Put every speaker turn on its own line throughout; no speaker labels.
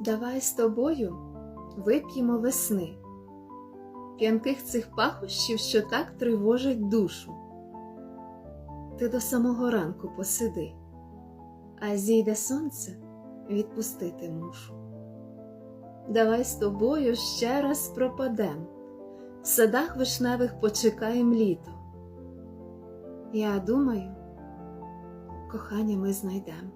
Давай з тобою вип'ємо весни, п'янких цих пахощів, що так тривожать душу. Ти до самого ранку посиди, а зійде сонце відпустити мушу. Давай з тобою ще раз пропадем, в садах вишневих почекаєм літо. Я думаю, кохання ми знайдем.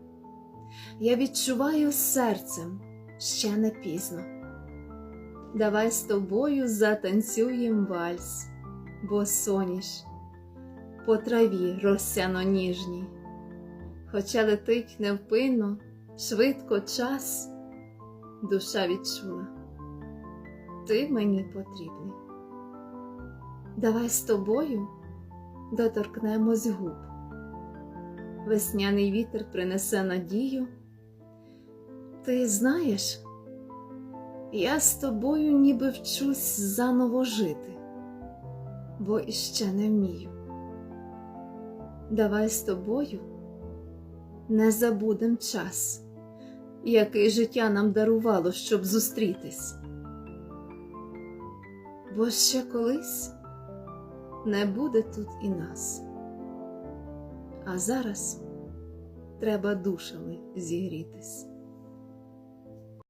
Я відчуваю серцем, ще не пізно. Давай з тобою затанцюєм вальс, бо соніш по траві росяно ніжній, хоча летить невпинно, швидко час, душа відчула, ти мені потрібний. Давай з тобою доторкнемось губ. Весняний вітер принесе надію. Ти знаєш, я з тобою ніби вчусь заново жити, бо іще не вмію. Давай з тобою не забудем час, який життя нам дарувало, щоб зустрітись. Бо ще колись не буде тут і нас. А зараз треба душами зігрітись.